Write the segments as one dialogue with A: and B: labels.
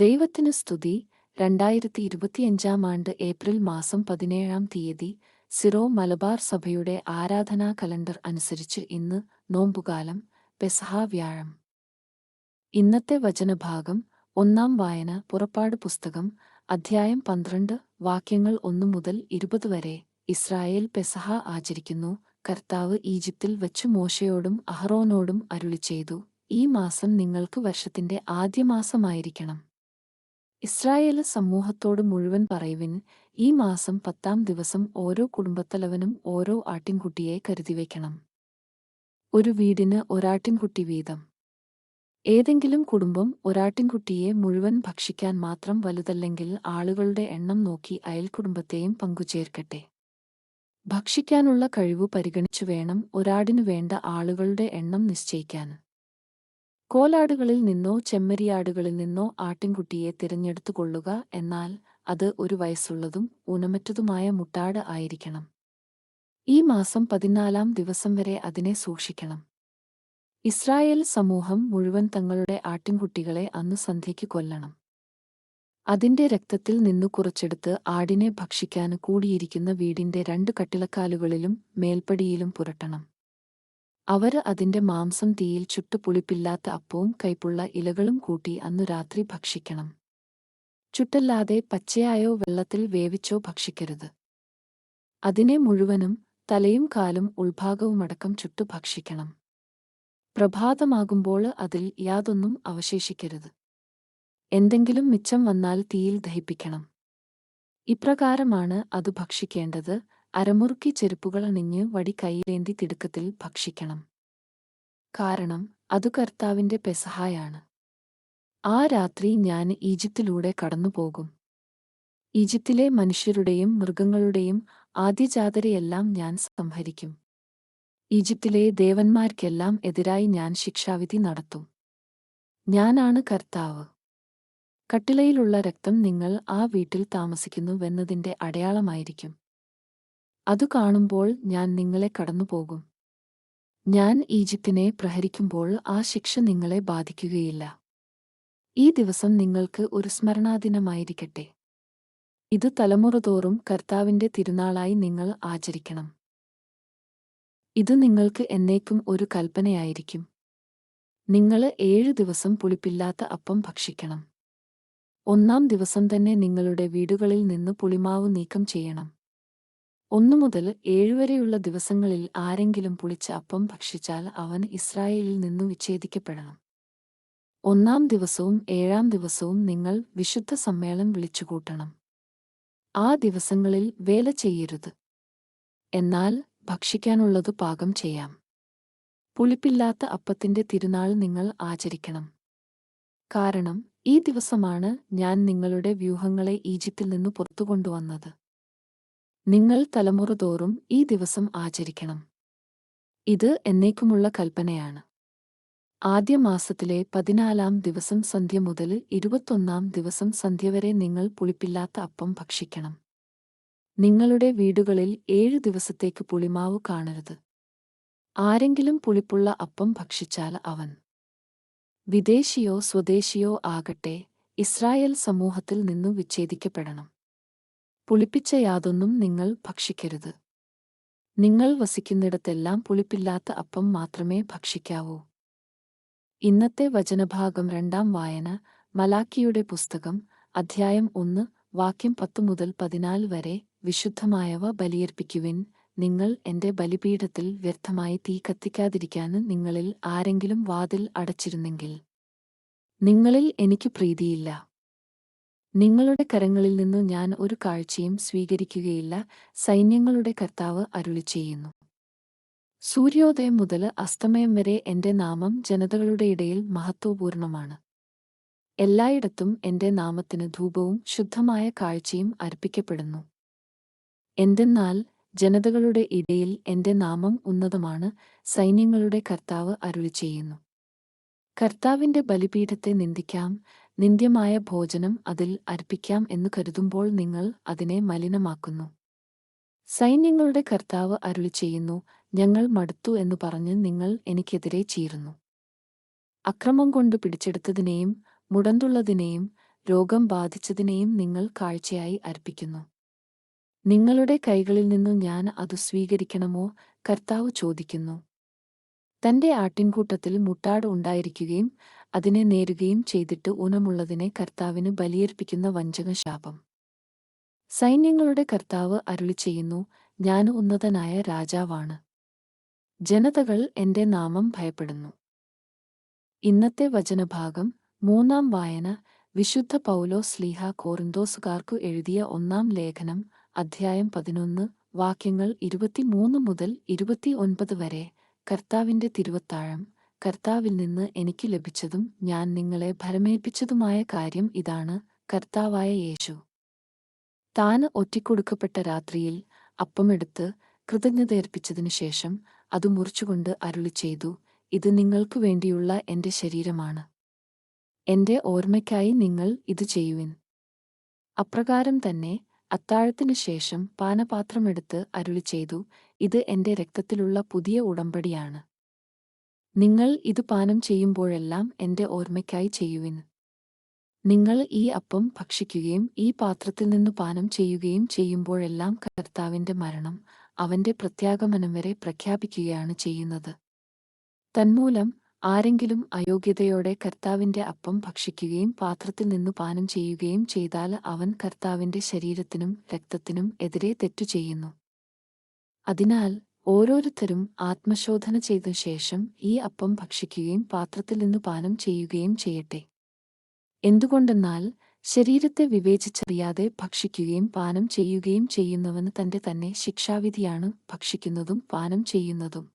A: ദൈവത്തിന് സ്തുതി. രണ്ടായിരത്തി ഇരുപത്തിയഞ്ചാം ആണ്ട് ഏപ്രിൽ മാസം പതിനേഴാം തീയതി സിറോ മലബാർ സഭയുടെ ആരാധനാ കലണ്ടർ അനുസരിച്ച് ഇന്ന് നോമ്പുകാലം പെസഹ വ്യാഴം. ഇന്നത്തെ വചനഭാഗം ഒന്നാം വായന പുറപ്പാട് പുസ്തകം അധ്യായം പന്ത്രണ്ട് വാക്യങ്ങൾ ഒന്നു മുതൽ ഇരുപത് വരെ. ഇസ്രായേൽ പെസഹ ആചരിക്കുന്നു. കർത്താവ് ഈജിപ്തിൽ വച്ചു മോശയോടും അഹ്റോനോടും അരുളി ചെയ്തു ഈ മാസം നിങ്ങൾക്ക് വർഷത്തിന്റെ ആദ്യ മാസമായിരിക്കണം. ഇസ്രായേൽ സമൂഹത്തോട് മുഴുവൻ പറയുവിൻ ഈ മാസം പത്താം ദിവസം ഓരോ കുടുംബത്തലവനും ഓരോ ആട്ടിൻകുട്ടിയെ കരുതിവയ്ക്കണം ഒരു വീടിന് ഒരാട്ടിൻകുട്ടി വീതം. ഏതെങ്കിലും കുടുംബം ഒരാട്ടിൻകുട്ടിയെ മുഴുവൻ ഭക്ഷിക്കാൻ മാത്രം വലുതല്ലെങ്കിൽ ആളുകളുടെ എണ്ണം നോക്കി അയൽക്കുടുംബത്തെയും പങ്കുചേർക്കട്ടെ. ഭക്ഷിക്കാനുള്ള കഴിവ് പരിഗണിച്ചു വേണം ഒരാടിനു വേണ്ട ആളുകളുടെ എണ്ണം നിശ്ചയിക്കാൻ. കോലാടുകളിൽ നിന്നോ ചെമ്മരിയാടുകളിൽ നിന്നോ ആട്ടിൻകുട്ടിയെ തിരഞ്ഞെടുത്തുകൊള്ളുക എന്നാൽ അത് ഒരു വയസ്സുള്ളതും ഊനമറ്റതുമായ മുട്ടാട് ആയിരിക്കണം. ഈ മാസം പതിനാലാം ദിവസം വരെ അതിനെ സൂക്ഷിക്കണം. ഇസ്രായേൽ സമൂഹം മുഴുവൻ തങ്ങളുടെ ആട്ടിൻകുട്ടികളെ അന്നു സന്ധ്യയ്ക്ക് കൊല്ലണം. അതിന്റെ രക്തത്തിൽ നിന്നു കുറച്ചെടുത്ത് ആടിനെ ഭക്ഷിക്കാൻ കൂടിയിരിക്കുന്ന വീടിന്റെ രണ്ട് കട്ടിളക്കാലുകളിലും മേൽപ്പടിയിലും പുരട്ടണം. അവർ അതിന്റെ മാംസം തീയിൽ ചുട്ടു പുളിപ്പില്ലാത്ത അപ്പവും കൈപ്പുള്ള ഇലകളും കൂട്ടി അന്നു രാത്രി ഭക്ഷിക്കണം. ചുട്ടല്ലാതെ പച്ചയായോ വെള്ളത്തിൽ വേവിച്ചോ ഭക്ഷിക്കരുത്. അതിനെ മുഴുവനും തലയും കാലും ഉൾഭാഗവുമടക്കം ചുട്ടു ഭക്ഷിക്കണം. പ്രഭാതമാകുമ്പോൾ അതിൽ യാതൊന്നും അവശേഷിക്കരുത്. എന്തെങ്കിലും മിച്ചം വന്നാൽ തീയിൽ ദഹിപ്പിക്കണം. ഇപ്രകാരമാണ് അത് ഭക്ഷിക്കേണ്ടത്. അരമുറുക്കി ചെരുപ്പുകൾ അണിഞ്ഞ് വടി കൈയിലേന്തി തിടുക്കത്തിൽ ഭക്ഷിക്കണം. കാരണം അതു കർത്താവിന്റെ പെസഹായാണ്. ആ രാത്രി ഞാൻ ഈജിപ്തിലൂടെ കടന്നുപോകും. ഈജിപ്തിലെ മനുഷ്യരുടെയും മൃഗങ്ങളുടെയും ആദ്യജാതരെയെല്ലാം ഞാൻ സംഹരിക്കും. ഈജിപ്തിലെ ദേവന്മാർക്കെല്ലാം എതിരായി ഞാൻ ശിക്ഷാവിധി നടത്തും. ഞാനാണ് കർത്താവ്. കട്ടിളയിലുള്ള രക്തം നിങ്ങൾ ആ വീട്ടിൽ താമസിക്കുന്നുവെന്നതിന്റെ അടയാളമായിരിക്കും. അതു കാണുമ്പോൾ ഞാൻ നിങ്ങളെ കടന്നുപോകും. ഞാൻ ഈജിപ്തിനെ പ്രഹരിക്കുമ്പോൾ ആ ശിക്ഷ നിങ്ങളെ ബാധിക്കുകയില്ല. ഈ ദിവസം നിങ്ങൾക്ക് ഒരു സ്മരണാദിനമായിരിക്കട്ടെ. ഇത് തലമുറതോറും കർത്താവിന്റെ തിരുനാളായി നിങ്ങൾ ആചരിക്കണം. ഇത് നിങ്ങൾക്ക് എന്നേക്കും ഒരു കൽപ്പനയായിരിക്കും. നിങ്ങൾ ഏഴു ദിവസം പുളിപ്പില്ലാത്ത അപ്പം ഭക്ഷിക്കണം. ഒന്നാം ദിവസം തന്നെ നിങ്ങളുടെ വീടുകളിൽ നിന്ന് പുളിമാവ് നീക്കം ചെയ്യണം. ഒന്നു മുതൽ ഏഴുവരെയുള്ള ദിവസങ്ങളിൽ ആരെങ്കിലും പുളിച്ച അപ്പം ഭക്ഷിച്ചാൽ അവൻ ഇസ്രായേലിൽ നിന്നു വിച്ഛേദിക്കപ്പെടണം. ഒന്നാം ദിവസവും ഏഴാം ദിവസവും നിങ്ങൾ വിശുദ്ധ സമ്മേളനം വിളിച്ചുകൂട്ടണം. ആ ദിവസങ്ങളിൽ വേല ചെയ്യരുത്. എന്നാൽ ഭക്ഷിക്കാനുള്ളതു പാകം ചെയ്യാം. പുളിപ്പില്ലാത്ത അപ്പത്തിന്റെ തിരുനാൾ നിങ്ങൾ ആചരിക്കണം. കാരണം ഈ ദിവസമാണ് ഞാൻ നിങ്ങളുടെ വ്യൂഹങ്ങളെ ഈജിപ്തിൽ നിന്നു പുറത്തുകൊണ്ടുവന്നത്. നിങ്ങൾ തലമുറ തോറും ഈ ദിവസം ആചരിക്കണം. ഇത് എന്നേക്കുമുള്ള കൽപ്പനയാണ്. ആദ്യ മാസത്തിലെ പതിനാലാം ദിവസം സന്ധ്യ മുതൽ ഇരുപത്തൊന്നാം ദിവസം സന്ധ്യ വരെ നിങ്ങൾ പുളിപ്പില്ലാത്ത അപ്പം ഭക്ഷിക്കണം. നിങ്ങളുടെ വീടുകളിൽ ഏഴു ദിവസത്തേക്ക് പുളിമാവ് കാണരുത്. ആരെങ്കിലും പുളിപ്പുള്ള അപ്പം ഭക്ഷിച്ചാൽ അവൻ. വിദേശിയോ സ്വദേശിയോ ആകട്ടെ ഇസ്രായേൽ സമൂഹത്തിൽ നിന്നു വിച്ഛേദിക്കപ്പെടണം. പുളിപ്പിച്ച യാതൊന്നും നിങ്ങൾ ഭക്ഷിക്കരുത്. നിങ്ങൾ വസിക്കുന്നിടത്തെല്ലാം പുളിപ്പില്ലാത്ത അപ്പം മാത്രമേ ഭക്ഷിക്കാവൂ. ഇന്നത്തെ വചനഭാഗം രണ്ടാം വായന മലാക്കിയുടെ പുസ്തകം അധ്യായം ഒന്ന് വാക്യം പത്തു മുതൽ പതിനാല് വരെ വിശുദ്ധമായവ ബലിയർപ്പിക്കുവിൻ. നിങ്ങൾ എന്റെ ബലിപീഠത്തിൽ വ്യർത്ഥമായി തീ കത്തിക്കാതിരിക്കാന് നിങ്ങളിൽ ആരെങ്കിലും വാതിൽ അടച്ചിരുന്നെങ്കിൽ. നിങ്ങളിൽ എനിക്ക് പ്രീതിയില്ല. നിങ്ങളുടെ കരങ്ങളിൽ നിന്നു ഞാൻ ഒരു കാഴ്ചയും സ്വീകരിക്കുകയില്ല. സൈന്യങ്ങളുടെ കർത്താവ് അരുളി ചെയ്യുന്നു സൂര്യോദയം മുതൽ അസ്തമയം വരെ എന്റെ നാമം ജനതകളുടെ ഇടയിൽ മഹത്വപൂർണമാണ്. എല്ലായിടത്തും എന്റെ നാമത്തിന് ധൂപവും ശുദ്ധമായ കാഴ്ചയും അർപ്പിക്കപ്പെടുന്നു. എന്തെന്നാൽ ജനതകളുടെ ഇടയിൽ എന്റെ നാമം ഉന്നതമാണ് സൈന്യങ്ങളുടെ കർത്താവ് അരുളി ചെയ്യുന്നു കർത്താവിന്റെ ബലിപീഠത്തെ നിന്ദിക്കാം നിന്ദ്യമായ ഭോജനം അതിൽ അർപ്പിക്കാം എന്ന് കരുതുമ്പോൾ നിങ്ങൾ അതിനെ മലിനമാക്കുന്നു. സൈന്യങ്ങളുടെ കർത്താവ് അരുളി ചെയ്യുന്നു ഞങ്ങൾ മടുത്തു എന്ന് പറഞ്ഞ് നിങ്ങൾ എനിക്കെതിരെ ചീറുന്നു. അക്രമം കൊണ്ട് പിടിച്ചെടുത്തതിനെയും മുടന്തുള്ളതിനെയും രോഗം ബാധിച്ചതിനെയും നിങ്ങൾ കാഴ്ചയായി അർപ്പിക്കുന്നു. നിങ്ങളുടെ കൈകളിൽ നിന്നു ഞാൻ അത് സ്വീകരിക്കണമോ? കർത്താവ് ചോദിക്കുന്നു. തന്റെ ആട്ടിൻകൂട്ടത്തിൽ മുട്ടാട് ഉണ്ടായിരിക്കുകയും അതിനെ നേരുകയും ചെയ്തിട്ട് ഊനമുള്ളതിനെ കർത്താവിന് ബലിയർപ്പിക്കുന്ന വഞ്ചക ശാപം സൈന്യങ്ങളുടെ കർത്താവ് അരുളി ചെയ്യുന്നു ഞാൻ ഉന്നതനായ രാജാവാണ്. ജനതകൾ എന്റെ നാമം ഭയപ്പെടുന്നു. ഇന്നത്തെ വചനഭാഗം മൂന്നാം വായന വിശുദ്ധ പൗലോ സ്ലീഹ കോറിന്തോസുകാർക്കു എഴുതിയ ഒന്നാം ലേഖനം അധ്യായം പതിനൊന്ന് വാക്യങ്ങൾ ഇരുപത്തിമൂന്ന് മുതൽ ഇരുപത്തിയൊൻപത് വരെ. കർത്താവിന്റെ തിരുവത്താഴം കർത്താവിൽ നിന്ന് എനിക്ക് ലഭിച്ചതും ഞാൻ നിങ്ങളെ ഭരമേൽപ്പിച്ചതുമായ കാര്യം ഇതാണ് കർത്താവായ യേശു. താന് ഒറ്റിക്കൊടുക്കപ്പെട്ട രാത്രിയിൽ അപ്പമെടുത്ത് കൃതജ്ഞതയർപ്പിച്ചതിനു ശേഷം അത് മുറിച്ചുകൊണ്ട് അരുളി ചെയ്തു ഇത് നിങ്ങൾക്കു വേണ്ടിയുള്ള എന്റെ ശരീരമാണ്. എന്റെ ഓർമ്മയ്ക്കായി നിങ്ങൾ ഇത് ചെയ്യുവിൻ. അപ്രകാരം തന്നെ അത്താഴത്തിനു ശേഷം പാനപാത്രമെടുത്ത് അരുളി ചെയ്തു ഇത് എന്റെ രക്തത്തിലുള്ള പുതിയ ഉടമ്പടിയാണ്. നിങ്ങൾ ഇത് പാനം ചെയ്യുമ്പോഴെല്ലാം എന്റെ ഓർമ്മയ്ക്കായി ചെയ്യുവിൻ. നിങ്ങൾ ഈ അപ്പം ഭക്ഷിക്കുകയും ഈ പാത്രത്തിൽ നിന്ന് പാനം ചെയ്യുകയും ചെയ്യുമ്പോഴെല്ലാം കർത്താവിന്റെ മരണം അവന്റെ പ്രത്യാഗമനം വരെ പ്രഖ്യാപിക്കുകയാണ് ചെയ്യുന്നത്. തന്മൂലം ആരെങ്കിലും അയോഗ്യതയോടെ കർത്താവിന്റെ അപ്പം ഭക്ഷിക്കുകയും പാത്രത്തിൽ നിന്ന് പാനം ചെയ്യുകയും ചെയ്താൽ അവൻ കർത്താവിന്റെ ശരീരത്തിനും രക്തത്തിനും എതിരെ തെറ്റു ചെയ്യുന്നു. അതിനാൽ ഓരോരുത്തരും ആത്മശോധന ചെയ്ത ശേഷം ഈ അപ്പം ഭക്ഷിക്കുകയും പാത്രത്തിൽ നിന്ന് പാനം ചെയ്യുകയും ചെയ്യട്ടെ. എന്തുകൊണ്ടെന്നാൽ ശരീരത്തെ വിവേചിച്ചറിയാതെ ഭക്ഷിക്കുകയും പാനം ചെയ്യുകയും ചെയ്യുന്നവന് തന്റെ തന്നെ ശിക്ഷാവിധിയാണ് ഭക്ഷിക്കുന്നതും പാനം ചെയ്യുന്നതും.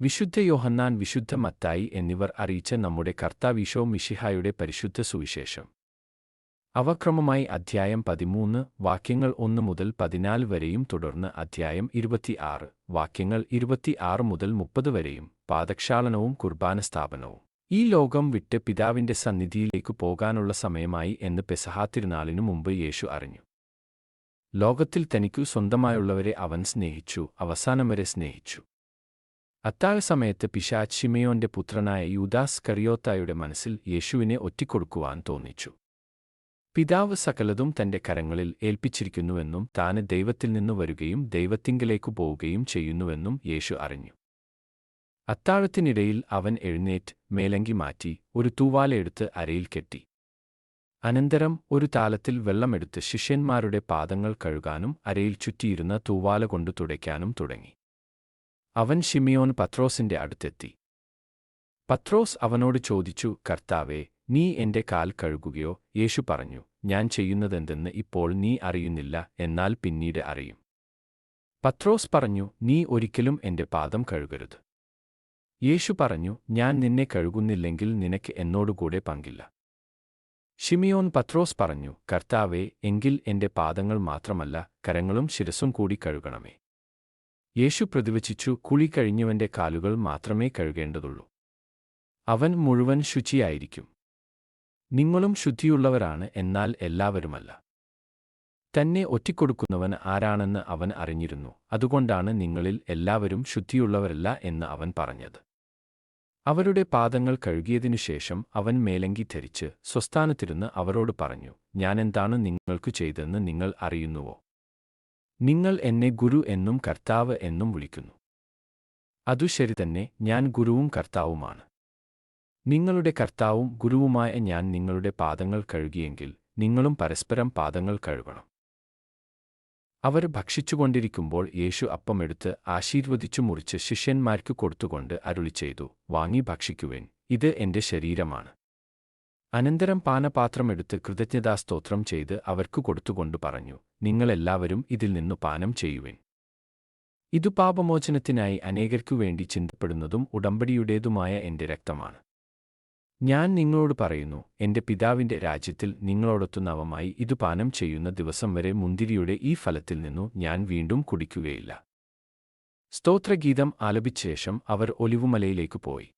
B: വിശുദ്ധ യോഹന്നാൻ വിശുദ്ധ മത്തായി എന്നിവർ അറിയിച്ച നമ്മുടെ കർത്താവിശോ മിഷിഹായുടെ പരിശുദ്ധ സുവിശേഷം. അവ ക്രമമായി അധ്യായം പതിമൂന്ന് വാക്യങ്ങൾ ഒന്ന് മുതൽ പതിനാല് വരെയും തുടർന്ന് അധ്യായം ഇരുപത്തിയാറ് വാക്യങ്ങൾ ഇരുപത്തിയാറ് മുതൽ മുപ്പത് വരെയും പാദക്ഷാളനവും കുർബാന സ്ഥാപനവും ഈ ലോകം വിട്ട് പിതാവിന്റെ സന്നിധിയിലേക്ക് പോകാനുള്ള സമയമായി എന്ന് പെസഹാ മുമ്പ് യേശു അറിഞ്ഞു. ലോകത്തിൽ തനിക്കു സ്വന്തമായുള്ളവരെ അവൻ സ്നേഹിച്ചു അവസാനം വരെ സ്നേഹിച്ചു. അത്താഴ സമയത്ത് ഷിമയോന്റെ പുത്രനായ യൂദാസ് കറിയോത്തായുടെ മനസ്സിൽ യേശുവിനെ ഒറ്റിക്കൊടുക്കുവാൻ തോന്നിച്ചു. പിതാവ് സകലതും തന്റെ കരങ്ങളിൽ ഏൽപ്പിച്ചിരിക്കുന്നുവെന്നും താന് ദൈവത്തിൽ നിന്നു വരികയും ദൈവത്തിങ്കലേക്കു പോവുകയും ചെയ്യുന്നുവെന്നും യേശു അറിഞ്ഞു. അത്താഴത്തിനിടയിൽ അവൻ എഴുന്നേറ്റ് മേലങ്കി മാറ്റി ഒരു തൂവാലയെടുത്ത് അരയിൽ കെട്ടി. അനന്തരം ഒരു താലത്തിൽ വെള്ളമെടുത്ത് ശിഷ്യന്മാരുടെ പാദങ്ങൾ കഴുകാനും അരയിൽ ചുറ്റിയിരുന്ന തൂവാല കൊണ്ടു തുടയ്ക്കാനും തുടങ്ങി. അവൻ ഷിമിയോൻ പത്രോസിന്റെ അടുത്തെത്തി. പത്രോസ് അവനോട് ചോദിച്ചു കർത്താവേ നീ എന്റെ കാൽ കഴുകുകയോ? യേശു പറഞ്ഞു ഞാൻ ചെയ്യുന്നതെന്തെന്ന് ഇപ്പോൾ നീ അറിയുന്നില്ല എന്നാൽ പിന്നീട് അറിയും. പത്രോസ് പറഞ്ഞു നീ ഒരിക്കലും എന്റെ പാദം കഴുകരുത്. യേശു പറഞ്ഞു ഞാൻ നിന്നെ കഴുകുന്നില്ലെങ്കിൽ നിനക്ക് എന്നോടുകൂടെ പങ്കില്ല. ഷിമിയോൻ പത്രോസ് പറഞ്ഞു കർത്താവേ എങ്കിൽ എന്റെ പാദങ്ങൾ മാത്രമല്ല കരങ്ങളും ശിരസും കൂടി കഴുകണമേ. യേശു പ്രതിവചിച്ചു കുളി കഴിഞ്ഞവന്റെ കാലുകൾ മാത്രമേ കഴുകേണ്ടതുള്ളൂ. അവൻ മുഴുവൻ ശുചിയായിരിക്കും. നിങ്ങളും ശുദ്ധിയുള്ളവരാണ് എന്നാൽ എല്ലാവരുമല്ല. തന്നെ ഒറ്റിക്കൊടുക്കുന്നവൻ ആരാണെന്ന് അവൻ അറിഞ്ഞിരുന്നു. അതുകൊണ്ടാണ് നിങ്ങളിൽ എല്ലാവരും ശുദ്ധിയുള്ളവരല്ല എന്ന് അവൻ പറഞ്ഞത്. അവരുടെ പാദങ്ങൾ കഴുകിയതിനുശേഷം അവൻ മേലങ്കി ധരിച്ച് സ്വസ്ഥാനത്തിരുന്ന് അവരോട് പറഞ്ഞു ഞാനെന്താണ് നിങ്ങൾക്കു ചെയ്തെന്ന് നിങ്ങൾ അറിയുന്നുവോ? നിങ്ങൾ എന്നെ ഗുരു എന്നും കർത്താവ് എന്നും വിളിക്കുന്നു. അതു ശരി തന്നെ ഞാൻ ഗുരുവും കർത്താവുമാണ്. നിങ്ങളുടെ കർത്താവും ഗുരുവുമായ ഞാൻ നിങ്ങളുടെ പാദങ്ങൾ കഴുകിയെങ്കിൽ നിങ്ങളും പരസ്പരം പാദങ്ങൾ കഴുകണം. അവർ ഭക്ഷിച്ചുകൊണ്ടിരിക്കുമ്പോൾ യേശു അപ്പമെടുത്ത് ആശീർവദിച്ചു മുറിച്ച് ശിഷ്യന്മാർക്ക് കൊടുത്തുകൊണ്ട് അരുളി ചെയ്തു വാങ്ങി ഭക്ഷിക്കുവേൻ ഇത് എന്റെ ശരീരമാണ്. അനന്തരം പാനപാത്രമെടുത്ത് കൃതജ്ഞതാസ്തോത്രം ചെയ്ത് അവർക്കു കൊടുത്തുകൊണ്ട് പറഞ്ഞു നിങ്ങളെല്ലാവരും ഇതിൽ നിന്നു പാനം ചെയ്യുവേൻ. ഇതു പാപമോചനത്തിനായി അനേകർക്കു വേണ്ടി ചിന്തപ്പെടുന്നതും ഉടമ്പടിയുടേതുമായ എന്റെ രക്തമാണ്. ഞാൻ നിങ്ങളോട് പറയുന്നു എന്റെ പിതാവിന്റെ രാജ്യത്തിൽ നിങ്ങളോടൊത്തു നവമായി ഇതു പാനം ചെയ്യുന്ന ദിവസം വരെ മുന്തിരിയുടെ ഈ ഫലത്തിൽ നിന്നു ഞാൻ വീണ്ടും കുടിക്കുകയില്ല. സ്തോത്രഗീതം ആലപിച്ച ശേഷം അവർ ഒലിവുമലയിലേക്ക് പോയി.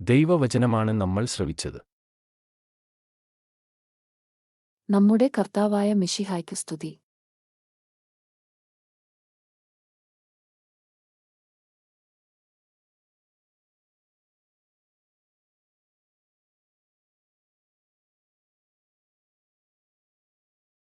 B: ദൈവവചനമാണ് നമ്മൾ ശ്രവിച്ചത്.
A: നമ്മുടെ കർത്താവായ മിഷിഹായ്ക്ക് സ്തുതി.